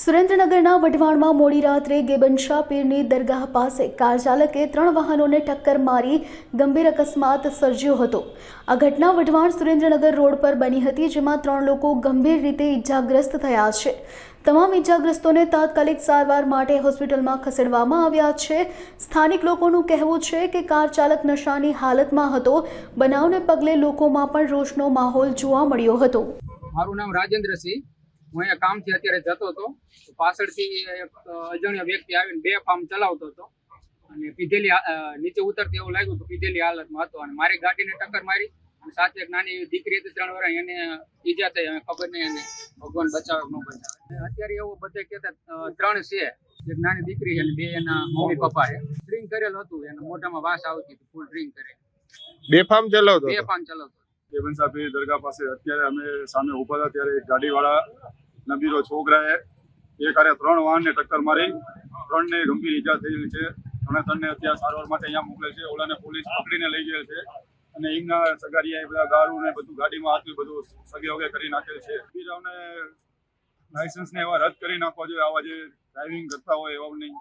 સુરેન્દ્રનગરના વઢવાણમાં મોડી રાત્રે ગેબનશા પીરની દરગાહ પાસે કાર ચાલકે ત્રણ વાહનોને ટક્કર મારી ગંભીર અકસ્માત સર્જ્યો હતો. આ ઘટના વઢવાણ સુરેન્દ્રનગર રોડ પર બની હતી, જેમાં ત્રણ લોકો ગંભીર રીતે ઈજાગ્રસ્ત થયા છે. તમામ ઈજાગ્રસ્તોને તાત્કાલિક સારવાર માટે હોસ્પિટલમાં ખસેડવામાં આવ્યા છે. સ્થાનિક લોકોનું કહેવું છે કે કાર ચાલક નશાની હાલતમાં હતો. બનાવને પગલે લોકોમાં પણ રોષનો માહોલ જોવા મળ્યો હતો. મારું નામ રાજેન્દ્રસિંહ. હું અહીંયા કામથી અત્યારે જતો હતો. તો પાછળથી એક અજાણ્યો વ્યક્તિ આવીને બે ફાર્મ ચલાવતો હતો. અને પીધેલી નીચે ઉતરતી એવું લાગ્યું તો પીધેલી હાલતમાં હતો. અને મારી ગાડીને ટક્કર મારી અને સાથે એક નાની એવી દીકરી હતી ત્રણ વર્ષ એને ઈજા થઈ અમે ખબર નહીં એને ભગવાન બચાવે ન બચાવે. અત્યારે એવું બધે કહેતા ત્રણ છે. એક નાની દીકરી છે અને બે એના મમ્મી પપ્પા છે. ડ્રિંક કરેલ હતું એના મોઢામાં વાસ આવતી હતી ફૂલ ડ્રિંક કરે બેફામ ચલાવતો બે ફાર્મ ચલાવતો દેવન સાહેબ દરગાહ પાસે અત્યારે અમે સામે ઊભા હતા ત્યારે એક ગાડીવાળા નબીરો છોકરાએ એક આરે ત્રણ વાહનને ટક્કર મારી, ત્રણને ગંભીર ઈજા થયેલી છે. ત્રણે ત્રણને અત્યારે સારવાર માટે અહીંયા મોકલે છે. ઓલાને પોલીસ પકડીને લઈ ગયેલ છે અને એમના સગારિયા બધા ગારું ને બધું ગાડીમાં હતું બધું સગે વગે કરી નાખેલ છે. બીજાઓને લાયસન્સ ને એવા રદ કરી નાખવા જોઈએ. આવા જે ડ્રાઇવિંગ કરતા હોય એવા નહીં